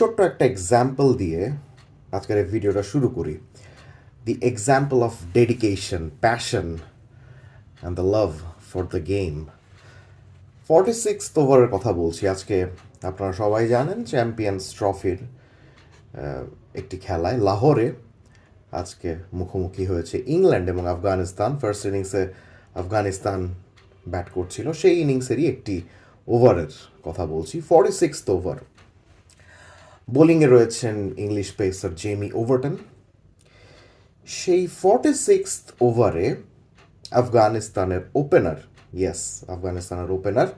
ছোট্ট একটা এক্সাম্পল দিয়ে আজকের এই ভিডিওটা শুরু করি। The example of dedication passion and the love for the game forty six ওভারের কথা বলছি আজকে। আপনারা সবাই জানেন চ্যাম্পিয়ন্স ট্রফির একটি খেলায় লাহোরে আজকে মুখোমুখি হয়েছে ইংল্যান্ড এবং আফগানিস্তান। ফার্স্ট ইনিংসে আফগানিস্তান ব্যাট করছিল। সেই ইনিংসেরই একটি ওভারের কথা বলছি। ফর্টি সিক্স ওভার বোলিংয়ে রয়েছেন ইংলিশ পেসার জেমি ওভারটন। সেই ফর্টি সিক্স ওভারে আফগানিস্তানের ওপেনার ইয়েস আফগানিস্তানের ওপেনার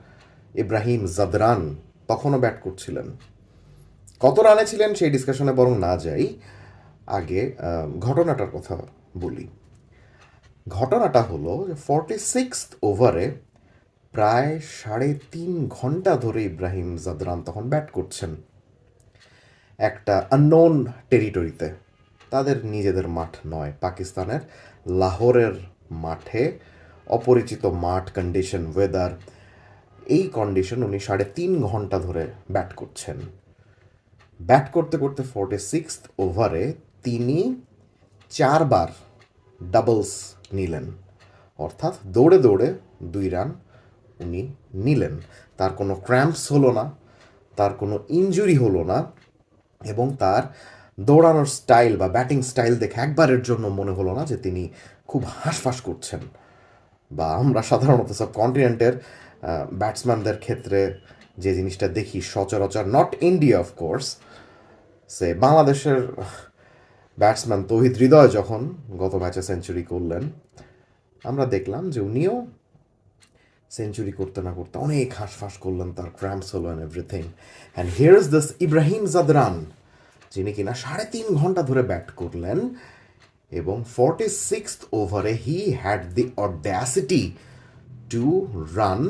ইব্রাহিম জাদরান তখনও ব্যাট করছিলেন। কত রানে ছিলেন সেই ডিসকাশনে বরং না যাই, আগে ঘটনাটার কথা বলি। ঘটনাটা হলো যে ফর্টি সিক্স ওভারে প্রায় সাড়ে তিন ঘণ্টা ধরে ইব্রাহিম জাদরান তখন ব্যাট করছেন। একটা আননোন টেরিটরিতে তাদের নিজেদের মাঠ নয়, পাকিস্তানের লাহোরের মাঠে অপরিচিত মাঠ কন্ডিশন ওয়েদার এই কন্ডিশন উনি সাড়ে তিন ঘণ্টা ধরে ব্যাট করছেন। ব্যাট করতে করতে ফোর্টি সিক্স ওভারে তিনি চারবার ডাবলস নিলেন। অর্থাৎ দৌড়ে দৌড়ে দুই রান উনি নিলেন। তার কোনো ক্র্যাম্পস হলো না, তার কোনো ইনজুরি হলো না এবং তার দৌড়ানোর স্টাইল বা ব্যাটিং স্টাইল দেখে একবারের জন্য মনে হলো না যে তিনি খুব হাঁসফাঁস করছেন। বা আমরা সাধারণত সব কন্টিনেন্টের ব্যাটসম্যানদের ক্ষেত্রে যে জিনিসটা দেখি সচরাচর নট ইন্ডিয়া অফ কোর্স সে বাংলাদেশের ব্যাটসম্যান তৌহিদ হৃদয় যখন গত ম্যাচে সেঞ্চুরি করলেন, আমরা দেখলাম যে উনিও সেঞ্চুরি করতে না করতে অনেক হাঁসফাঁস করলেন তার ক্র্যাম্পস হলো and everything and here is this Ibrahim Zadran যিনি কিনা সাড়ে তিন ঘণ্টা ধরে ব্যাট করলেন এবং ফর্টি সিক্স ওভারে he had the audacity to run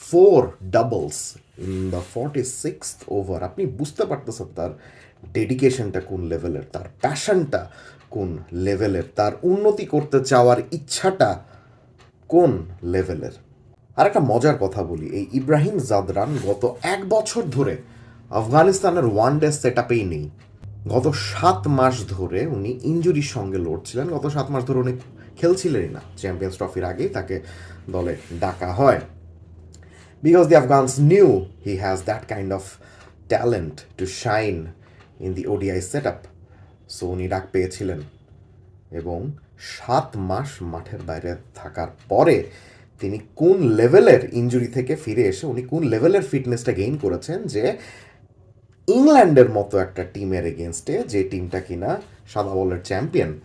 four doubles in the forty six over আপনি বুঝতে পারতেছেন তার ডেডিকেশনটা কোন লেভেলের তার প্যাশনটা কোন লেভেলের তার উন্নতি করতে চাওয়ার ইচ্ছাটা কোন লেভেলের? আর একটা মজার কথা বলি, এই ইব্রাহিম জাদরান গত এক বছর ধরে আফগানিস্তানের ওয়ান ডে সেট আপেই নেই। গত সাত মাস ধরে উনি ইঞ্জুরির সঙ্গে লড়ছিলেন। গত সাত মাস ধরে উনি খেলছিলেনই না। চ্যাম্পিয়ন্স ট্রফির আগেই তাকে দলে ডাকা হয়। Because the Afghans knew he has that kind of talent to shine in the ODI setup. So উনি ডাক পেয়েছিলেন। এবং সাত মাস মাঠের বাইরে থাকার পরে তিনি কোন লেভেলের ইনজুরি থেকে ফিরে এসে উনি কোন লেভেলের ফিটনেসটা গেইন করেছেন যে ইংল্যান্ডের মতো একটা টিমের এগেনস্টে যে টিমটা কিনা সাদা বলের চ্যাম্পিয়ন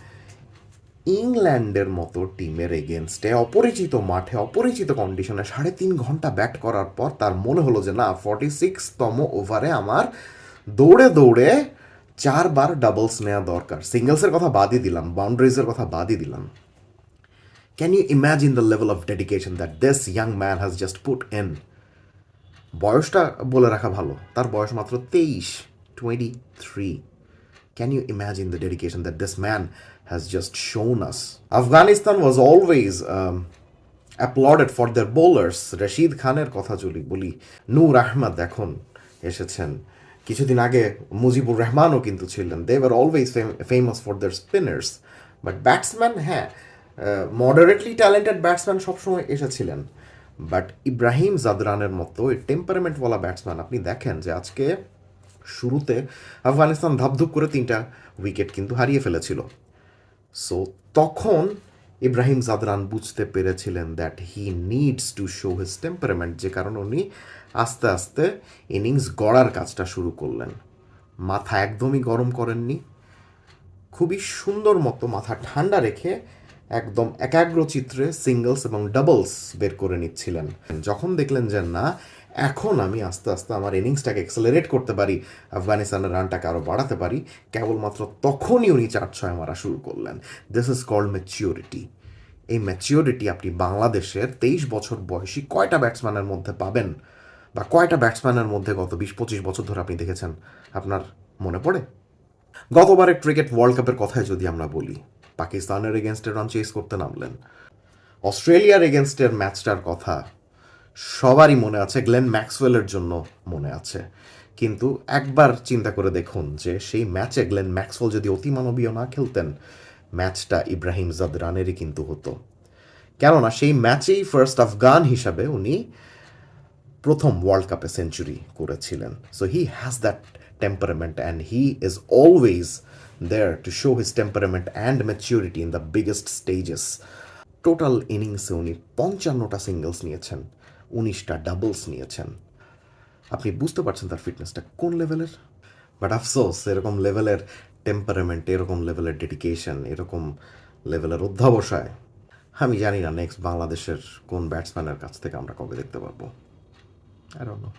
ইংল্যান্ডের মতো টিমের এগেনস্টে অপরিচিত মাঠে, অপরিচিত কন্ডিশনে সাড়ে তিন ঘণ্টা ব্যাট করার পর তার মনে হলো যে না ফর্টি সিক্সতম ওভারে আমার দৌড়ে দৌড়ে চারবার ডাবলস নেওয়া দরকার। সিঙ্গলসের কথা বাদই দিলাম বাউন্ডারিজের কথা বাদই দিলাম। Can you imagine the level of dedication that this young man has just put in বয়সটা বলে রাখা ভালো তার বয়স মাত্র তেইশ twenty three Can you imagine the dedication that this man has just shown us? Afghanistan was always um, applauded for bowlers. Rashid খানের কথা যদি বলি নূর আহমদ এখন এসেছেন। কিছুদিন আগে মুজিবুর রহমানও কিন্তু ছিলেন। They were always famous for their spinners but batsman হ্যাঁ মডারেটলি ট্যালেন্টেড ব্যাটসম্যান সবসময় এসেছিলেন। বাট ইব্রাহিম জাদরানের মতো এই টেম্পারমেন্টওয়ালা ব্যাটসম্যান আপনি দেখেন যে আজকে শুরুতে আফগানিস্তান ধাপধুপ করে তিনটা উইকেট কিন্তু হারিয়ে ফেলেছিল। সো তখন ইব্রাহিম জাদরান বুঝতে পেরেছিলেন that he needs to show his temperament যে কারণে উনি আস্তে আস্তে ইনিংস গড়ার কাজটা শুরু করলেন। মাথা একদমই গরম করেননি। খুবই সুন্দর মতো মাথা ঠান্ডা রেখে একদম একাগ্র চিত্রে সিঙ্গলস এবং ডাবলস বের করে নিচ্ছিলেন। যখন দেখলেন যে, না, এখন আমি আস্তে আস্তে আমার ইনিংসটাকে এক্সেলারেট করতে পারি, আফগানিস্তানের রানটাকে আরও বাড়াতে পারি, কেবলমাত্র তখনই উনি চার ছয় মারা শুরু করলেন। দিস ইজ কল্ড ম্যাচিওরিটি এই ম্যাচিওরিটি আপনি বাংলাদেশের তেইশ বছর বয়সী কয়টা ব্যাটসম্যানের মধ্যে পাবেন? বা কয়টা ব্যাটসম্যানের মধ্যে গত বিশ, পঁচিশ বছর ধরে আপনি দেখেছেন? আপনার মনে পড়ে? গতবারের ক্রিকেট ওয়ার্ল্ড কাপের কথায় যদি আমরা বলি, পাকিস্তানের এগেনস্টে রান চেস করতে নামলেন, অস্ট্রেলিয়ার এগেনস্টের ম্যাচটার কথা সবারই মনে আছে, গ্লেন ম্যাক্সওয়েলের জন্য মনে আছে। কিন্তু একবার চিন্তা করে দেখুন যে সেই ম্যাচে গ্লেন ম্যাক্সওয়েল যদি অতিমানবীয় না খেলতেন ম্যাচটা ইব্রাহিম জাদরানেরই কিন্তু হতো। কেননা সেই ম্যাচেই ফার্স্ট আফগান হিসাবে উনি প্রথম ওয়ার্ল্ড কাপে সেঞ্চুরি করেছিলেন। So he has that temperament and he is always there to show his temperament and maturity in the biggest stages total ইনিংসে উনি পঞ্চান্নটা সিঙ্গলস নিয়েছেন, উনিশটা ডাবলস নিয়েছেন। আপনি বুঝতে পারছেন তার ফিটনেসটা কোন লেভেলের বাট আফসোস, এরকম লেভেলের টেম্পারমেন্ট এরকম লেভেলের ডেডিকেশন এরকম লেভেলের অধ্যাবসায়। আমি জানি না নেক্সট বাংলাদেশের কোন ব্যাটসম্যানের কাছ থেকে আমরা কবে দেখতে পারব। আর নো